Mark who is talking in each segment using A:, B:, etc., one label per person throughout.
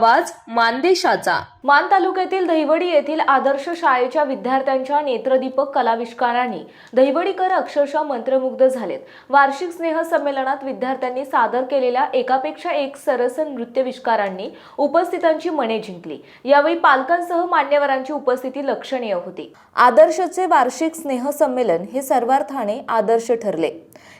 A: आवाज मानदेशाचा. मान तालुक्यातील दहिवडी येथील आदर्श शाळेच्या विद्यार्थ्यांच्या नेत्रदीपक कलाविष्कारांनी दहिवडीकर अक्षरशः मंत्रमुग्ध झालेत. वार्षिक स्नेह संमेलनात विद्यार्थ्यांनी सादर केलेल्या एकापेक्षा एक सरस नृत्यविष्कारांनी उपस्थितांची मने जिंकली. यावेळी पालकांसह मान्यवरांची उपस्थिती लक्षणीय होती. आदर्शचे वार्षिक स्नेह संमेलन हे सर्वार्थाने आदर्श ठरले.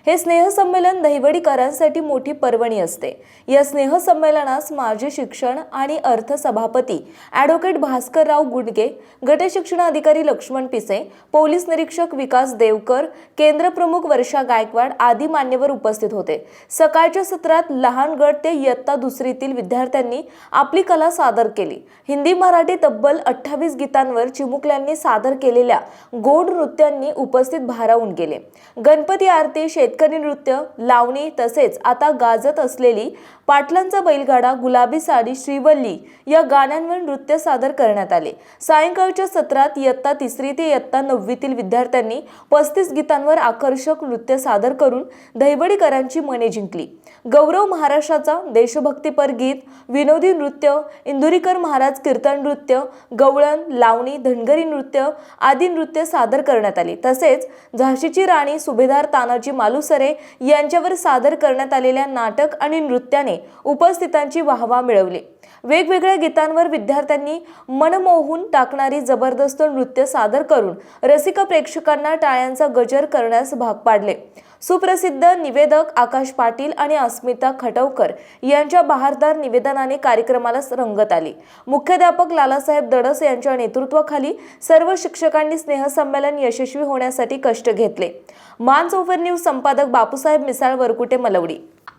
A: हे स्नेहसंमेलन दहिवडीकरांसाठी मोठी पर्वणी असते. या स्नेहसंमेलनास माजी शिक्षण आणि अर्थ सभापती ॲडव्होकेट भास्करराव गुडगे गटशिक्षण अधिकारी लक्ष्मण पिसे पोलीस निरीक्षक विकास देवकर केंद्रप्रमुख वर्षा गायकवाड आदी मान्यवर उपस्थित होते. सकाळच्या सत्रात लहान गट ते इयत्ता दुसरीतील विद्यार्थ्यांनी आपली कला सादर केली. हिंदी मराठी तब्बल अठ्ठावीस गीतांवर चिमुकल्यांनी सादर केलेल्या गोड नृत्यांनी उपस्थित भारावून गेले. गणपती आरती शेतकरी नृत्य लावणी तसेच आता गाजत असलेली पाटलांचा बैलगाडा गुलाबी साडी श्रीवल्ली या गाण्यांवर नृत्य नृत्य सादर करण्यात आले. सायंकाळच्या सत्रात इयत्ता तिसरी ते इयत्ता नववीतील विद्यार्थ्यांनी पस्तीस गीतांवर आकर्षक नृत्य सादर करून दहिवडीकरांची मने जिंकली. गौरव महाराष्ट्राचा देशभक्तीपर गीत विनोदी नृत्य इंदुरीकर महाराज कीर्तन नृत्य गवळण लावणी धनगरी नृत्य आदी नृत्य सादर करण्यात आली. तसेच झाशीची राणी सुभेदार तानाजी मालुसरे यांच्यावर सादर करण्यात आलेल्या नाटक आणि नृत्याने उपस्थितांची वाहवा मिळवली. वेगवेगळ्या गीतांवर विद्यार्थी विद्यार्थ्यांनी मनमोहून टाकणारी जबरदस्त नृत्य सादर करून रसिक प्रेक्षकांना टाळ्यांचा गजर करण्यास भाग पाडले. सुप्रसिद्ध निवेदक आकाश पाटील आणि अस्मिता खटवकर यांच्या बहारदार निवेदनाने कार्यक्रमाला रंगत आली. मुख्याध्यापक लालासाहेब दडस यांच्या नेतृत्वाखाली सर्व शिक्षकांनी स्नेहसंमेलन यशस्वी होण्यासाठी कष्ट घेतले. मान चौफर न्यूज संपादक बापूसाहेब मिसाळ वरकुटे मलवडी.